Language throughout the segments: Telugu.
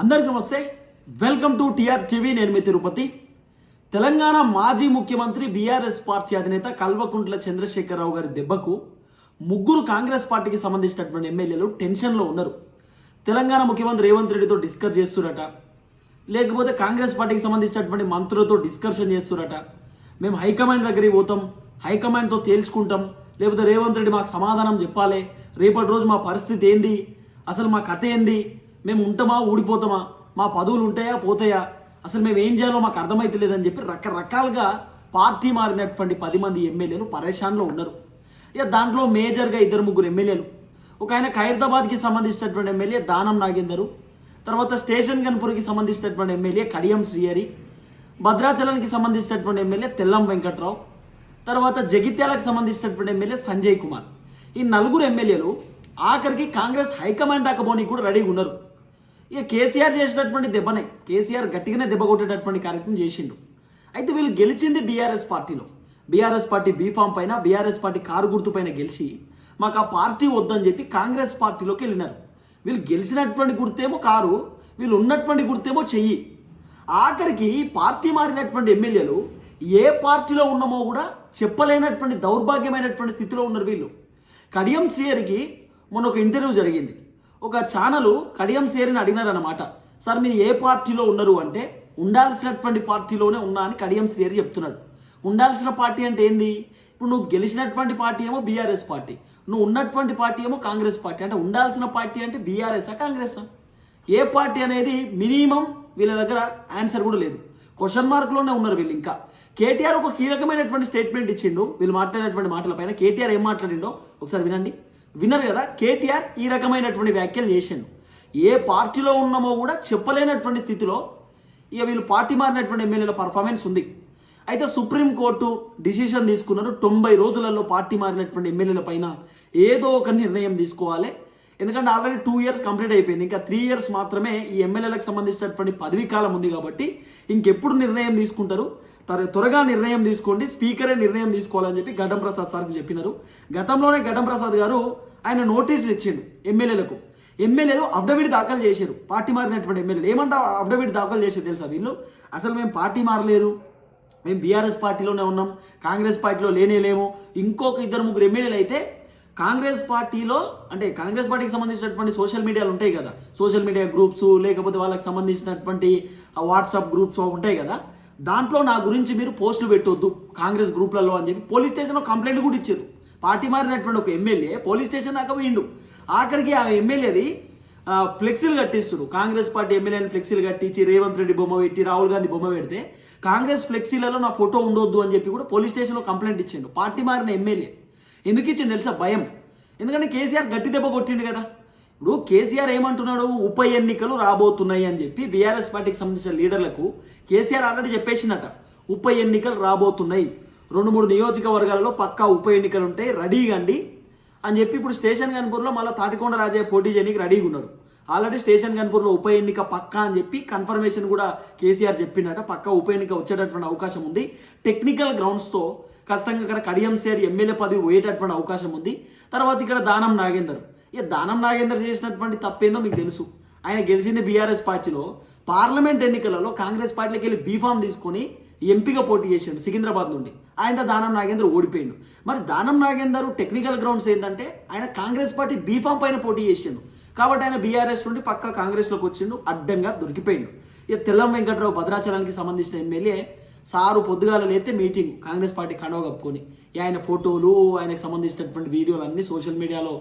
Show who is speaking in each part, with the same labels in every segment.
Speaker 1: అందరికీ నమస్తే. Welcome to TR TV. నేను మీ తిరుపతి. తెలంగాణ మాజీ ముఖ్యమంత్రి బీఆర్ఎస్ పార్టీ అధినేత కల్వకుంట్ల చంద్రశేఖరరావు గారి దెబ్బకు ముగ్గురు కాంగ్రెస్ పార్టీకి సంబంధించినటువంటి ఎమ్మెల్యేలు టెన్షన్లో ఉన్నారు. తెలంగాణ ముఖ్యమంత్రి రేవంత్ రెడ్డితో డిస్కస్ చేస్తురట. లేకపోతే కాంగ్రెస్ పార్టీకి సంబంధించినటువంటి మంత్రులతో డిస్కషన్ చేస్తురట. మేము హైకమాండ్ దగ్గరికి పోతాం హైకమాండ్తో తేల్చుకుంటాం. లేకపోతే రేవంత్ రెడ్డి మాకు సమాధానం చెప్పాలి. రేపటి రోజు మా పరిస్థితి ఏంది? అసలు మా కథ ఏంది? మేము ఉంటామా ఊడిపోతామా? మా పదవులు ఉంటాయా పోతాయా? అసలు మేము ఏం చేయాలో మాకు అర్థమైతలేదని చెప్పి రకరకాలుగా పార్టీ మారినటువంటి పది మంది ఎమ్మెల్యేలు పరేషాన్లో ఉన్నారు. ఇక దాంట్లో మేజర్గా ఇద్దరు ముగ్గురు ఎమ్మెల్యేలు. ఒక ఆయన ఖైరతాబాద్కి సంబంధించినటువంటి ఎమ్మెల్యే దానం నాగేందరు. తర్వాత స్టేషన్ గన్పూర్కి సంబంధించినటువంటి ఎమ్మెల్యే కడియం శ్రీహరి. భద్రాచలానికి సంబంధించినటువంటి ఎమ్మెల్యే తెల్లం వెంకట్రావు. తర్వాత జగిత్యాలకు సంబంధించినటువంటి ఎమ్మెల్యే సంజయ్ కుమార్. ఈ నలుగురు ఎమ్మెల్యేలు ఆఖరికి కాంగ్రెస్ హైకమాండ్ దాకపోనికి కూడా రెడీగా ఉన్నారు. ఇక కేసీఆర్ చేసినటువంటి దెబ్బనే కేసీఆర్ గట్టిగానే దెబ్బ కొట్టేటటువంటి కార్యక్రమం చేసిండు. అయితే వీళ్ళు గెలిచింది బీఆర్ఎస్ పార్టీలో. బీఆర్ఎస్ పార్టీ బీఫామ్ పైన బీఆర్ఎస్ పార్టీ కారు గుర్తు పైన గెలిచి మాకు ఆ పార్టీ వద్దని చెప్పి కాంగ్రెస్ పార్టీలోకి వెళ్ళినారు. వీళ్ళు గెలిచినటువంటి గుర్తేమో కారు వీళ్ళు ఉన్నటువంటి గుర్తేమో చెయ్యి. ఆఖరికి పార్టీ మారినటువంటి ఎమ్మెల్యేలు ఏ పార్టీలో ఉన్నామో కూడా చెప్పలేనటువంటి దౌర్భాగ్యమైనటువంటి స్థితిలో ఉన్నారు వీళ్ళు. కడియం శ్రీయరికి మొన్న ఒక ఇంటర్వ్యూ జరిగింది. ఒక ఛానల్ కడియం సేరిని అడిగినారనమాట సార్ మీరు ఏ పార్టీలో ఉన్నారు అంటే ఉండాల్సినటువంటి పార్టీలోనే ఉన్నా అని కడియం సేరి చెప్తున్నాడు. ఉండాల్సిన పార్టీ అంటే ఏంది? ఇప్పుడు నువ్వు గెలిచినటువంటి పార్టీ ఏమో బీఆర్ఎస్ పార్టీ. నువ్వు ఉన్నటువంటి పార్టీ ఏమో కాంగ్రెస్ పార్టీ. అంటే ఉండాల్సిన పార్టీ అంటే బీఆర్ఎస్ఆ కాంగ్రెసా ఏ పార్టీ అనేది మినిమం వీళ్ళ దగ్గర ఆన్సర్ కూడా లేదు. క్వశ్చన్ మార్క్లోనే ఉన్నారు వీళ్ళు ఇంకా. కేటీఆర్ ఒక కీలకమైనటువంటి స్టేట్మెంట్ ఇచ్చిండు. వీళ్ళు మాట్లాడినటువంటి మాటలపైన కేటీఆర్ ఏం మాట్లాడిండో ఒకసారి వినండి. విన్నారు కదా? కేటీఆర్ ఈ రకమైనటువంటి వ్యాఖ్యలు చేసిండు. ఏ పార్టీలో ఉన్నామో కూడా చెప్పలేనటువంటి స్థితిలో ఇక వీళ్ళు పార్టీ మారినటువంటి ఎమ్మెల్యేల పర్ఫార్మెన్స్ ఉంది. అయితే సుప్రీంకోర్టు డిసిషన్ తీసుకున్నారు. తొంభై రోజులలో పార్టీ మారినటువంటి ఎమ్మెల్యేల పైన ఏదో ఒక నిర్ణయం తీసుకోవాలి. ఎందుకంటే ఆల్రెడీ టూ ఇయర్స్ కంప్లీట్ అయిపోయింది. ఇంకా త్రీ ఇయర్స్ మాత్రమే ఈ ఎమ్మెల్యేలకు సంబంధించినటువంటి పదవీ కాలం ఉంది కాబట్టి ఇంకెప్పుడు నిర్ణయం తీసుకుంటారు? త్వరగా నిర్ణయం తీసుకోండి స్పీకరే నిర్ణయం తీసుకోవాలని చెప్పి ఘటం ప్రసాద్ సార్కి చెప్పినారు. గతంలోనే ఘటం ప్రసాద్ గారు ఆయన నోటీసులు ఇచ్చిండు ఎమ్మెల్యేలకు. ఎమ్మెల్యేలు అఫిడవిట్ దాఖలు చేశారు పార్టీ మారినటువంటి ఎమ్మెల్యేలు. ఏమంటా అఫిడవిట్ దాఖలు చేశారు తెలుసా వీళ్ళు అసలు మేము పార్టీ మారలేదు మేము బీఆర్ఎస్ పార్టీలోనే ఉన్నాం కాంగ్రెస్ పార్టీలో లేనేలేము ఇంకొక ఇద్దరు ముగ్గురు ఎమ్మెల్యేలు అయితే కాంగ్రెస్ పార్టీలో అంటే కాంగ్రెస్ పార్టీకి సంబంధించినటువంటి సోషల్ మీడియాలు ఉంటాయి కదా సోషల్ మీడియా గ్రూప్స్ లేకపోతే వాళ్ళకి సంబంధించినటువంటి వాట్సాప్ గ్రూప్స్ ఉంటాయి కదా దాంట్లో నా గురించి మీరు పోస్టులు పెట్టొద్దు కాంగ్రెస్ గ్రూప్లలో అని చెప్పి పోలీస్ స్టేషన్లో కంప్లైంట్ కూడా ఇచ్చారు. పార్టీ మారినటువంటి ఒక ఎమ్మెల్యే పోలీస్ స్టేషన్ దాకా పోయిండు. ఆఖరికి ఆ ఎమ్మెల్యేది ఫ్లెక్సీలు కట్టిస్తారు కాంగ్రెస్ పార్టీ ఎమ్మెల్యేని ఫ్లెక్సీలు కట్టించి రేవంత్ రెడ్డి బొమ్మ పెట్టి రాహుల్ గాంధీ బొమ్మ పెడితే కాంగ్రెస్ ఫ్లెక్సీలలో నా ఫోటో ఉండొద్దు అని చెప్పి కూడా పోలీస్ స్టేషన్లో కంప్లైంట్ ఇచ్చిండు. పార్టీ మారిన ఎమ్మెల్యే. ఎందుకు ఇచ్చిండు తెలుసా? భయం. ఎందుకంటే కేసీఆర్ గట్టి దెబ్బ కొట్టిండు కదా. ఇప్పుడు కేసీఆర్ ఏమంటున్నాడు? ఉప ఎన్నికలు రాబోతున్నాయి అని చెప్పి బీఆర్ఎస్ పార్టీకి సంబంధించిన లీడర్లకు కేసీఆర్ ఆల్రెడీ చెప్పేసిందట. ఉప ఎన్నికలు రాబోతున్నాయి. రెండు మూడు నియోజకవర్గాలలో పక్కా ఉప ఎన్నికలు ఉంటాయి రెడీగా అండి అని చెప్పి ఇప్పుడు స్టేషన్ గన్పూర్లో మళ్ళీ తాటికొండ రాజయ్య పోటీ చేయడానికి రెడీగా ఉన్నాడు. ఆల్రెడీ స్టేషన్ గన్పూర్లో ఉప ఎన్నిక పక్కా అని చెప్పి కన్ఫర్మేషన్ కూడా కేసీఆర్ చెప్పినట. పక్కా ఉప ఎన్నిక వచ్చేటటువంటి అవకాశం ఉంది. టెక్నికల్ గ్రౌండ్స్తో ఖచ్చితంగా ఇక్కడ కడియం సేర్ ఎమ్మెల్యే పదవి పోయేటటువంటి అవకాశం ఉంది. తర్వాత ఇక్కడ దానం నాగేందర్. ఇక దానం నాగేందర్ చేసినటువంటి తప్పేందో మీకు తెలుసు. ఆయన గెలిచింది బీఆర్ఎస్ పార్టీలో. పార్లమెంట్ ఎన్నికలలో కాంగ్రెస్ పార్టీలోకి వెళ్ళి బీఫామ్ తీసుకొని ఎంపీగా పోటీ చేసిండు సికింద్రాబాద్ నుండి. ఆయన దానం నాగేందర్ ఓడిపోయిండు. మరి దానం నాగేందర్ టెక్నికల్ గ్రౌండ్స్ ఏంటంటే ఆయన కాంగ్రెస్ పార్టీ బీఫామ్ పైన పోటీ చేసిండు. కాబట్టి ఆయన బీఆర్ఎస్ నుండి పక్క కాంగ్రెస్లోకి వచ్చిండు అడ్డంగా దొరికిపోయిండు. ఇక తెల్లం వెంకట్రావు భద్రాచలానికి సంబంధించిన ఎమ్మెల్యే సారు పొద్దుగాల లేతే మీటింగ్ కాంగ్రెస్ పార్టీ కండవ కప్పుకొని. ఆయన ఫోటోలు ఆయనకు సంబంధించినటువంటి వీడియోలు అన్నీ సోషల్ మీడియాలో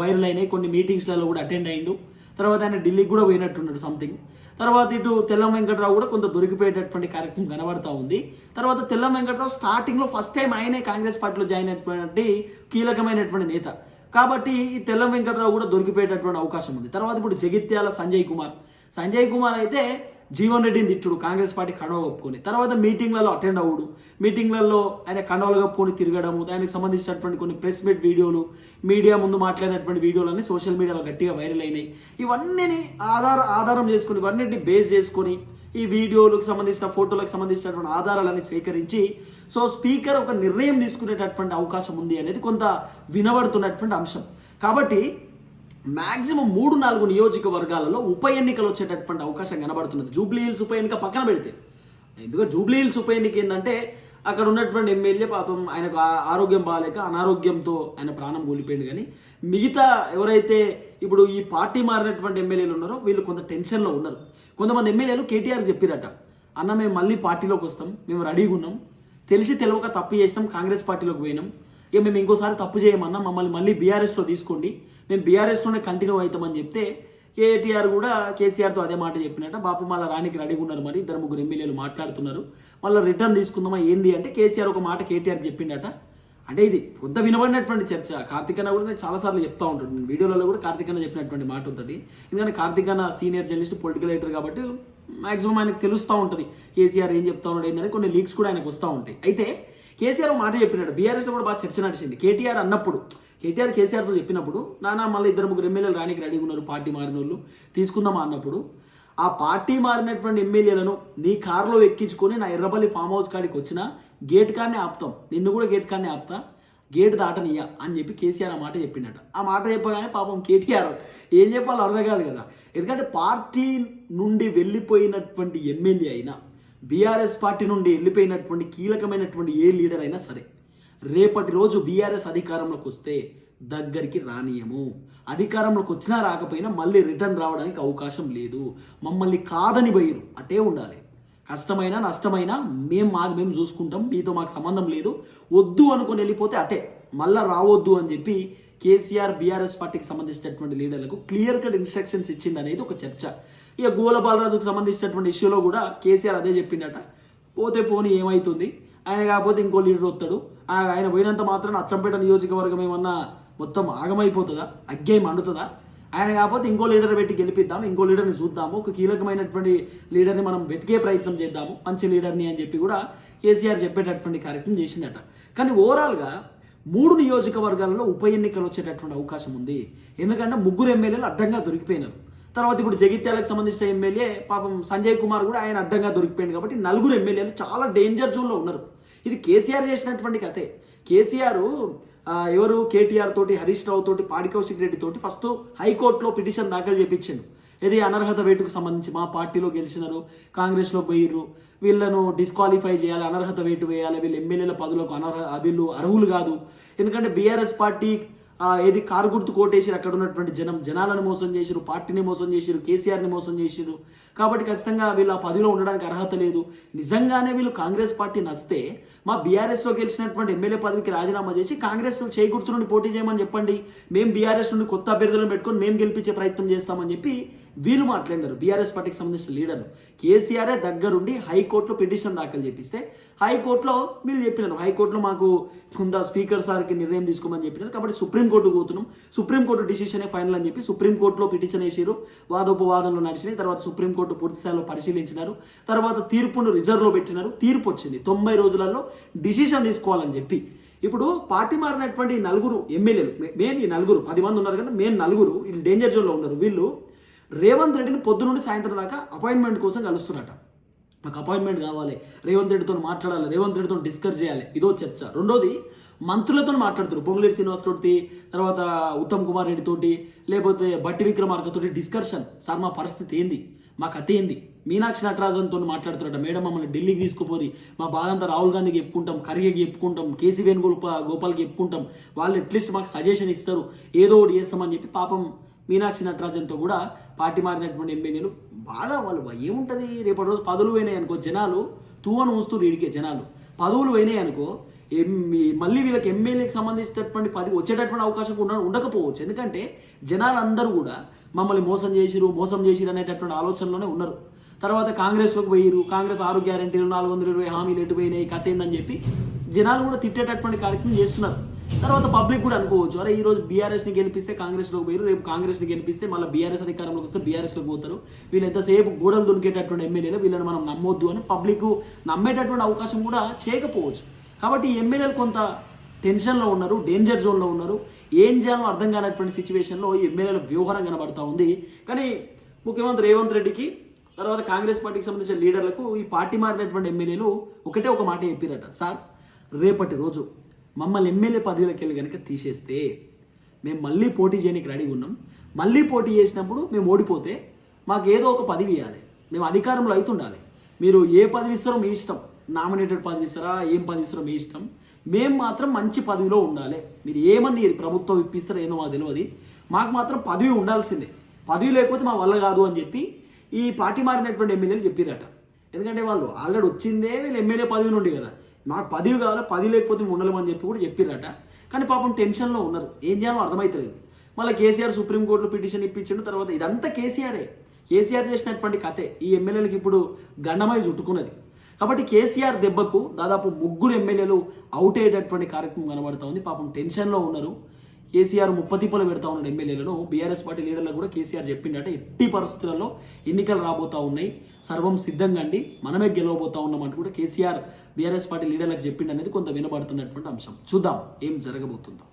Speaker 1: వైరల్ అయినాయి. కొన్ని మీటింగ్స్లలో కూడా అటెండ్ అయ్యిండు తర్వాత ఆయన ఢిల్లీకి కూడా పోయినట్టున్నాడు సంథింగ్ తర్వాత ఇటు తెల్లం వెంకట్రావు కూడా కొంత దొరికిపోయేటటువంటి కార్యక్రమం కనబడతా ఉంది. తర్వాత తెల్లం వెంకట్రావు స్టార్టింగ్లో ఫస్ట్ టైం ఆయనే కాంగ్రెస్ పార్టీలో జాయిన్ అయినటువంటి కీలకమైనటువంటి నేత. కాబట్టి ఈ తెల్లం వెంకట్రావు కూడా దొరికిపోయేటటువంటి అవకాశం ఉంది. తర్వాత ఇప్పుడు జగిత్యాల సంజయ్ కుమార్. సంజయ్ కుమార్ అయితే జీవన్ రెడ్డిని తిట్టుడు కాంగ్రెస్ పార్టీ కండవ కప్పుకొని. తర్వాత మీటింగ్లలో అటెండ్ అవ్వడు మీటింగ్లలో ఆయన కండవలు కప్పుకొని తిరగడము దానికి సంబంధించినటువంటి కొన్ని ప్రెస్ మీట్ వీడియోలు మీడియా ముందు మాట్లాడినటువంటి వీడియోలన్నీ సోషల్ మీడియాలో గట్టిగా వైరల్ అయినాయి. ఇవన్నీ ఆధార ఆధారం చేసుకుని ఇవన్నిటిని బేస్ చేసుకొని ఈ వీడియోలకు సంబంధించిన ఫోటోలకు సంబంధించినటువంటి ఆధారాలని స్వీకరించి సో స్పీకర్ ఒక నిర్ణయం తీసుకునేటటువంటి అవకాశం ఉంది అనేది కొంత వినబడుతున్నటువంటి అంశం. కాబట్టి మ్యాక్సిమం మూడు నాలుగు నియోజకవర్గాలలో ఉప ఎన్నికలు వచ్చేటటువంటి అవకాశం కనబడుతున్నది. జూబ్లీ హిల్స్ ఉప ఎన్నిక పక్కన పెడితే. ఎందుకంటే జూబ్లీ హిల్స్ ఉప ఎన్నిక ఏంటంటే అక్కడ ఉన్నటువంటి ఎమ్మెల్యే పాపం ఆయనకు ఆ- ఆరోగ్యం బాగాలేక అనారోగ్యంతో ఆయన ప్రాణం కూలిపోయింది కానీ మిగతా ఎవరైతే ఇప్పుడు ఈ పార్టీ మారినటువంటి ఎమ్మెల్యేలు ఉన్నారో వీళ్ళు కొంత టెన్షన్లో ఉన్నారు. కొంతమంది ఎమ్మెల్యేలు కేటీఆర్ చెప్పిరట అన్న మేము మళ్ళీ పార్టీలోకి వస్తాం మేము రెడీగా ఉన్నాం. తెలిసి తెలియక తప్పు చేసినాం కాంగ్రెస్ పార్టీలోకి పోయినాం. ఇక మేము ఇంకోసారి తప్పు చేయమన్నా మమ్మల్ని మళ్ళీ బీఆర్ఎస్లో తీసుకోండి. మేము బీఆర్ఎస్లోనే కంటిన్యూ అవుతామని చెప్తే కేటీఆర్ కూడా కేసీఆర్తో అదే మాట చెప్పినట్ట. బాపు మళ్ళీ రానికి రెడీగా ఉన్నారు మరి. ఇద్దరు ముగ్గురు ఎమ్మెల్యేలు మాట్లాడుతున్నారు. మళ్ళీ రిటర్న్ తీసుకుందామా ఏంది అంటే కేసీఆర్ ఒక మాట కేటీఆర్ చెప్పిండట. అంటే ఇది కొంత వినబడినటువంటి చర్చ. కార్తికన్న కూడా నేను చాలాసార్లు చెప్తా ఉంటాడు. నేను వీడియోలలో కూడా కార్తికన్న చెప్పినటువంటి మాట ఉంటుంది. ఎందుకంటే కార్తికన్న సీనియర్ జర్నలిస్ట్ పొలిటికల్ లీడర్ కాబట్టి మాక్సిమం ఆయనకు తెలుస్తూ ఉంటుంది. కేసీఆర్ ఏం చెప్తా ఉన్నాడు ఏంటంటే కొన్ని లీక్స్ కూడా ఆయనకు వస్తూ ఉంటాయి. అయితే కేసీఆర్ మాట చెప్పినాడు. బీఆర్ఎస్లో కూడా బాగా చర్చ నడిచింది. కేటీఆర్ అన్నప్పుడు కేటీఆర్ కేసీఆర్తో చెప్పినప్పుడు నానా మళ్ళీ ఇద్దరు ముగ్గురు ఎమ్మెల్యేలు రానికి రెడీగా ఉన్నారు పార్టీ మారిన వాళ్ళు తీసుకుందామా? అన్నప్పుడు ఆ పార్టీ మారినటువంటి ఎమ్మెల్యేలను నీ కారులో ఎక్కించుకొని నా ఎర్రపల్లి ఫామ్ హౌస్ కాడికి వచ్చిన గేట్ కాడనే ఆపుతాం. నిన్ను కూడా గేట్ కాడనే ఆపుతా. గేట్ దాటనియ్యా. అని చెప్పి కేసీఆర్ ఆ మాట చెప్పిండట ఆ మాట చెప్పగానే పాపం కేటీఆర్ ఏం చెప్పాలో అర్థం కాదు కదా. ఎందుకంటే పార్టీ నుండి వెళ్ళిపోయినటువంటి ఎమ్మెల్యే అయినా బీఆర్ఎస్ పార్టీ నుండి వెళ్ళిపోయినటువంటి కీలకమైనటువంటి ఏ లీడర్ అయినా సరే రేపటి రోజు బీఆర్ఎస్ అధికారంలోకి వస్తే దగ్గరికి రానియము. అధికారంలోకి వచ్చినా రాకపోయినా మళ్ళీ రిటర్న్ రావడానికి అవకాశం లేదు. మమ్మల్ని కాదని పోయిరు అటే ఉండాలి. కష్టమైనా నష్టమైనా మేము మాకు మేము చూసుకుంటాం. మీతో మాకు సంబంధం లేదు. వద్దు అనుకొని వెళ్ళిపోతే అటే. మళ్ళా రావద్దు అని చెప్పి కేసీఆర్ బీఆర్ఎస్ పార్టీకి సంబంధించినటువంటి లీడర్లకు క్లియర్ కట్ ఇన్స్ట్రక్షన్స్ ఇచ్చింది అనేది ఒక చర్చ. ఇక గోల బాలరాజుకు సంబంధించినటువంటి ఇష్యూలో కూడా కేసీఆర్ అదే చెప్పిందట పోతే పోని ఏమవుతుంది ఆయన కాకపోతే ఇంకో లీడర్ వస్తాడు. ఆయన పోయినంత మాత్రం అచ్చంపేట నియోజకవర్గం ఏమన్నా మొత్తం ఆగమైపోతుందా? అగ్గేం అండుతుందా ఆయన కాకపోతే ఇంకో లీడర్ పెట్టి గెలిపిద్దాం ఇంకో లీడర్ని చూద్దాము ఒక కీలకమైనటువంటి లీడర్ని మనం వెతికే ప్రయత్నం చేద్దాము మంచి లీడర్ని అని చెప్పి కూడా కేసీఆర్ చెప్పేటటువంటి కార్యక్రమం చేసిందట కానీ ఓవరాల్గా మూడు నియోజకవర్గాలలో ఉప ఎన్నికలు వచ్చేటటువంటి అవకాశం ఉంది. ఎందుకంటే ముగ్గురు ఎమ్మెల్యేలు అడ్డంగా దొరికిపోయినారు. తర్వాత ఇప్పుడు జగిత్యాలకు సంబంధించిన ఎమ్మెల్యే పాపం సంజయ్ కుమార్ కూడా ఆయన అడ్డంగా దొరికిపోయింది కాబట్టి నలుగురు ఎమ్మెల్యేలు చాలా డేంజర్ జోన్లో ఉన్నారు. ఇది కేసీఆర్ చేసినటువంటి కథే. కేసీఆర్ ఎవరు? కేటీఆర్ తోటి హరీష్ రావు తోటి పాడి కౌశిక్ రెడ్డి తోటి ఫస్ట్ హైకోర్టులో పిటిషన్ దాఖలు చేపించిండు. ఇది అనర్హత వేటుకు సంబంధించి మా పార్టీలో గెలిచినారు కాంగ్రెస్లో పోయిర్రు వీళ్ళను డిస్క్వాలిఫై చేయాలి అనర్హత వేటు వేయాలి వీళ్ళు ఎమ్మెల్యేల పదవులకు అనర్హ వీళ్ళు అర్హులు కాదు. ఎందుకంటే బీఆర్ఎస్ పార్టీ ఏది కారు గుర్తు కోటేసి అక్కడ ఉన్నటువంటి జనం జనాలను మోసం చేసిరు పార్టీని మోసం చేసిరు కేసీఆర్ని మోసం చేసిరు కాబట్టి ఖచ్చితంగా వీళ్ళు ఆ పదవిలో ఉండడానికి అర్హత లేదు. నిజంగానే వీళ్ళు కాంగ్రెస్ పార్టీ నస్తే మా బీఆర్ఎస్లో గెలిచినటువంటి ఎమ్మెల్యే పదవికి రాజీనామా చేసి కాంగ్రెస్ చేకూర్తు నుండి పోటీ చేయమని చెప్పండి. మేము బీఆర్ఎస్ నుండి కొత్త అభ్యర్థులను పెట్టుకొని మేము గెలిపించే ప్రయత్నం చేస్తామని చెప్పి వీళ్ళు మాట్లాడారు బీఆర్ఎస్ పార్టీకి సంబంధించిన లీడర్లు. కేసీఆర్ఏ దగ్గరుండి హైకోర్టులో పిటిషన్ దాఖలు చేపిస్తే హైకోర్టులో వీళ్ళు చెప్పినారు. హైకోర్టులో మాకు కొంత స్పీకర్ సార్కి నిర్ణయం తీసుకోమని చెప్పినారు. కాబట్టి సుప్రీంకోర్టుకు పోతున్నాం. సుప్రీంకోర్టు డిసిషనే ఫైనల్ అని చెప్పి సుప్రీంకోర్టులో పిటిషన్ వేసిరు వాదోపవాదనలు నడిచినాయి. తర్వాత సుప్రీంకోర్టు పూర్తిస్థాయిలో పరిశీలించినారు. తర్వాత తీర్పును రిజర్వ్లో పెట్టినారు. తీర్పు వచ్చింది. తొంభై రోజులలో డిసిషన్ తీసుకోవాలని చెప్పి. ఇప్పుడు పార్టీ మారినటువంటి నలుగురు ఎమ్మెల్యేలు మెయిన్ ఈ నలుగురు పది మంది ఉన్నారు కానీ మెయిన్ నలుగురు వీళ్ళు డేంజర్ జోన్లో ఉన్నారు. వీళ్ళు రేవంత్ రెడ్డిని పొద్దు నుండి సాయంత్రం దాకా అపాయింట్మెంట్ కోసం కలుస్తున్నట నాకు అపాయింట్మెంట్ కావాలి. రేవంత్ రెడ్డితో మాట్లాడాలి రేవంత్ రెడ్డితో డిస్కస్ చేయాలి. ఇదో చర్చ. రెండోది మంత్రులతో మాట్లాడుతారు పొంగులేటి శ్రీనివాస్ తోటి తర్వాత ఉత్తమ్ కుమార్ రెడ్డి తోటి లేకపోతే బట్టి విక్రమార్కతోటి డిస్కషన్. సార్ మా పరిస్థితి ఏంది? మా కథ ఏంది? మీనాక్షి నటరాజన్తో మాట్లాడుతున్నారట మేడం మమ్మల్ని ఢిల్లీకి తీసుకుపోరి. మా బాధంతా రాహుల్ గాంధీకి చెప్పుకుంటాం ఖర్గేకి చెప్పుకుంటాం కేసీ వేణుగోపాల్ గోపాల్కి చెప్పుకుంటాం. వాళ్ళు అట్లీస్ట్ మాకు సజెషన్ ఇస్తారు. ఏదో ఒకటి చేస్తామని చెప్పి పాపం మీనాక్షి నటరాజన్తో కూడా పార్టీ మారినటువంటి ఎమ్మెల్యేలు బాగా వాళ్ళు ఏముంటుంది? రేపటి రోజు పదవులు పోయినాయి అనుకో జనాలు తూవను ఉంచుతూ ఇడికే జనాలు. పదవులు పోయినాయి అనుకో మళ్ళీ వీళ్ళకి ఎమ్మెల్యేకి సంబంధించినటువంటి పది వచ్చేటటువంటి అవకాశం కూడా ఉండకపోవచ్చు. ఎందుకంటే జనాలందరూ కూడా మమ్మల్ని మోసం చేసిరు మోసం చేసిరు అనేటటువంటి ఆలోచనలోనే ఉన్నారు. తర్వాత కాంగ్రెస్లోకి పోయిరు కాంగ్రెస్ ఆరు గ్యారంటీలు నాలుగు వందల ఇరవై హామీలు ఎటు పోయినాయి కథ ఏందని చెప్పి జనాలు కూడా తిట్టేటటువంటి కార్యక్రమం చేస్తున్నారు. తర్వాత పబ్లిక్ కూడా అనుకోవచ్చు అరే ఈ రోజు బీఆర్ఎస్ని గెలిపిస్తే కాంగ్రెస్లోకి పోయారు రేపు కాంగ్రెస్ని గెలిపిస్తే మళ్ళీ బీఆర్ఎస్ అధికారంలోకి వస్తే బీఆర్ఎస్లోకి పోతారు. వీళ్ళు ఎంతసేపు గోడలు దొరికేటటువంటి ఎమ్మెల్యేలు వీళ్ళని మనం నమ్మొద్దు అని పబ్లిక్ నమ్మేటటువంటి అవకాశం కూడా చేయకపోవచ్చు. కాబట్టి ఎమ్మెల్యేలు కొంత టెన్షన్లో ఉన్నారు డేంజర్ జోన్లో ఉన్నారు. ఏం చేయాలో అర్థం కానటువంటి సిచ్యువేషన్లో ఈ ఎమ్మెల్యేల వ్యూహరం కనబడతా ఉంది. కానీ ముఖ్యమంత్రి రేవంత్ రెడ్డికి తర్వాత కాంగ్రెస్ పార్టీకి సంబంధించిన లీడర్లకు ఈ పార్టీ మారినటువంటి ఎమ్మెల్యేలు ఒకటే ఒక మాట చెప్పారట. సార్ రేపటి రోజు మమ్మల్ని ఎమ్మెల్యే పదవిలోకి వెళ్ళి కనుక తీసేస్తే మేము మళ్ళీ పోటీ చేయడానికి రెడీగా ఉన్నాం. మళ్ళీ పోటీ చేసినప్పుడు మేము ఓడిపోతే మాకు ఏదో ఒక పదవి ఇవ్వాలి మేము అధికారంలో అవుతుండాలి మీరు ఏ పదవి ఇస్తారో మీ ఇష్టం. నామినేటెడ్ పదవి ఇస్తారా? ఏం పదవి ఇస్తారో మీ ఇష్టం. మేము మాత్రం మంచి పదవిలో ఉండాలి. మీరు ఏమని ప్రభుత్వం ఇప్పిస్తారో ఏదో మాకు తెలియదు మాకు మాత్రం పదవి ఉండాల్సిందే. పదవి లేకపోతే మా వల్ల కాదు అని చెప్పి ఈ పార్టీ మారినటువంటి ఎమ్మెల్యేలు చెప్పిరట. ఎందుకంటే వాళ్ళు ఆల్రెడీ వచ్చిందే వీళ్ళు ఎమ్మెల్యే పదవి నుండి కదా. మాకు పదవి కావాలి? పదవి లేకపోతే మేము ఉండలేమని చెప్పి కూడా చెప్పారట. కానీ పాపం టెన్షన్లో ఉన్నారు. ఏం చేయాలో అర్థమవుతలేదు మళ్ళీ కేసీఆర్ సుప్రీంకోర్టులో పిటిషన్ ఇప్పించిండు తర్వాత ఇదంతా కేసీఆరే. కేసీఆర్ చేసినటువంటి కథే. ఈ ఎమ్మెల్యేలకు ఇప్పుడు గండమై చుట్టుకున్నది. కాబట్టి కేసీఆర్ దెబ్బకు దాదాపు ముగ్గురు ఎమ్మెల్యేలు అవుట్ అయ్యేటటువంటి కార్యక్రమం కనబడతా ఉంది. పాపం టెన్షన్లో ఉన్నారు. కేసీఆర్ ముప్పతిప్పలు పెడతా ఉన్నాడు ఎమ్మెల్యేలను. బీఆర్ఎస్ పార్టీ లీడర్లకు కూడా కేసీఆర్ చెప్పిండట ఎట్టి పరిస్థితులలో ఎన్నికలు రాబోతా ఉన్నాయి. సర్వం సిద్ధంగా అండి. మనమే గెలవబోతా ఉన్నామంటూ కూడా కేసీఆర్ బీఆర్ఎస్ పార్టీ లీడర్లకు చెప్పిండు అనేది కొంత వినబడుతున్నటువంటి అంశం. చూద్దాం ఏం జరగబోతుందో.